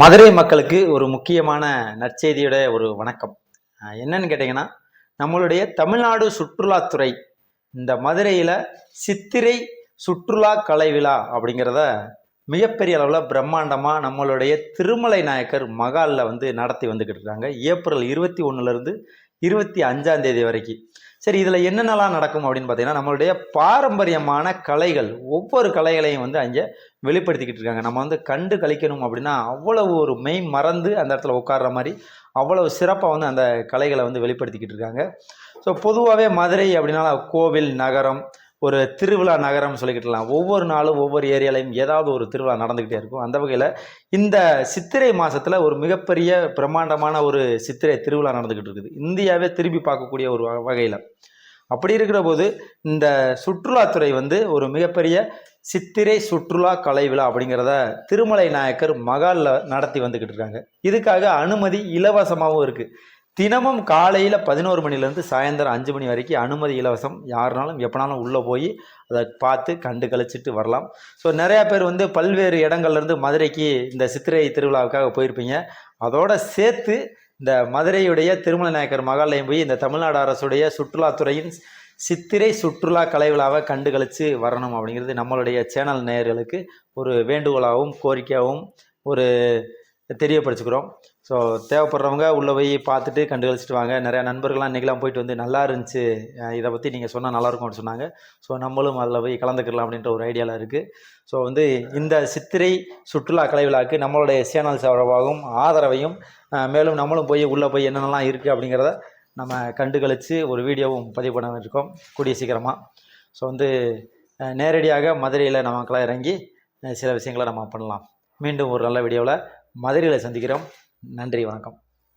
மதுரை மக்களுக்கு ஒரு முக்கியமான நற்செய்தியோட ஒரு வணக்கம். என்னன்னு கேட்டிங்கன்னா நம்மளுடைய தமிழ்நாடு சுற்றுலாத்துறை இந்த மதுரையில் சித்திரை சுற்றுலா கலை விழா அப்படிங்கிறத மிகப்பெரிய அளவில் பிரம்மாண்டமாக நம்மளுடைய திருமலை நாயக்கர் மகாலில் வந்து நடத்தி வந்துக்கிட்டு இருக்காங்க. ஏப்ரல் இருபத்தி ஒன்றுலேருந்து இருபத்தி அஞ்சாம் தேதி வரைக்கும் சரி இதில் என்னென்னலாம் நடக்கும் அப்படின்னு பார்த்தீங்கன்னா நம்மளுடைய பாரம்பரியமான கலைகள் ஒவ்வொரு கலைகளையும் வந்து அங்கே வெளிப்படுத்திக்கிட்டு இருக்காங்க. நம்ம வந்து கண்டு கழிக்கணும் அப்படின்னா அவ்வளவு ஒரு மெய் மறந்து அந்த இடத்துல உட்கார்ற மாதிரி அவ்வளவு சிறப்பாக வந்து அந்த கலைகளை வந்து வெளிப்படுத்திக்கிட்டு இருக்காங்க. ஸோ பொதுவாகவே மதுரை அப்படின்னா கோவில் நகரம் ஒரு திருவிழா நகரம் சொல்லிக்கிட்டலாம். ஒவ்வொரு நாளும் ஒவ்வொரு ஏரியாலையும் ஏதாவது ஒரு திருவிழா நடந்துக்கிட்டே இருக்கும். அந்த வகையில் இந்த சித்திரை மாதத்தில் ஒரு மிகப்பெரிய பிரம்மாண்டமான ஒரு சித்திரை திருவிழா நடந்துக்கிட்டு இருக்குது. இந்தியாவே திரும்பி பார்க்கக்கூடிய ஒரு வகையில். அப்படி இருக்கிற போது இந்த சுற்றுலாத்துறை வந்து ஒரு மிகப்பெரிய சித்திரை சுற்றுலா கலை விழா அப்படிங்கிறத திருமலை நாயக்கர் மகாலில் நடத்தி வந்துக்கிட்டு இருக்காங்க. இதுக்காக அனுமதி இலவசமாகவும் இருக்குது தினமும் காலையில் பதினோரு மணிலேருந்து சாயந்தரம் அஞ்சு மணி வரைக்கும் அனுமதி இலவசம். யாருனாலும் எப்போனாலும் உள்ளே போய் அதை பார்த்து கண்டு கழிச்சிட்டு வரலாம். ஸோ நிறையா பேர் வந்து பல்வேறு இடங்கள்லேருந்து மதுரைக்கு இந்த சித்திரை திருவிழாவுக்காக போயிருப்பீங்க. அதோட சேர்த்து இந்த மதுரையுடைய திருமலை நாயக்கர் மகாலயம் போய் இந்த தமிழ்நாடு அரசுடைய சுற்றுலாத்துறையின் சித்திரை சுற்றுலா கலை விழாவை கண்டு கழித்து வரணும் அப்படிங்கிறது நம்மளுடைய சேனல் நேயர்களுக்கு ஒரு வேண்டுகோளாகவும் கோரிக்கையாகவும் ஒரு தெரியப்படுத்திக்கிறோம். ஸோ தேவைப்படுறவங்க உள்ளே போய் பார்த்துட்டு கண்டு கழிச்சிட்டு வாங்க. நிறையா நண்பர்கள்லாம் இன்றைக்கெலாம் போயிட்டு வந்து நல்லா இருந்துச்சு. இதை பற்றி நீங்கள் சொன்னால் நல்லாயிருக்கும் அப்படின்னு சொன்னாங்க. ஸோ நம்மளும் அதில் போய் கலந்துக்கலாம் அப்படின்ற ஒரு ஐடியாவில் இருக்குது ஸோ வந்து இந்த சித்திரை சுற்றுலா கலை விழாவுக்கு நம்மளுடைய சேனல் சார்பாகவும் ஆதரவையும் மேலும் நம்மளும் போய் உள்ளே போய் என்னென்னலாம் இருக்குது அப்படிங்கிறத நம்ம கண்டு கழித்து ஒரு வீடியோவும் பதிவு பண்ண இருக்கோம். கூடிய சீக்கிரமாக ஸோ வந்து நேரடியாக மதுரையில் நமக்கெல்லாம் இறங்கி சில விஷயங்களை நம்ம பண்ணலாம். மீண்டும் ஒரு நல்ல வீடியோவில் மதுரையில் சந்திக்கிறோம். நன்றி வணக்கம்.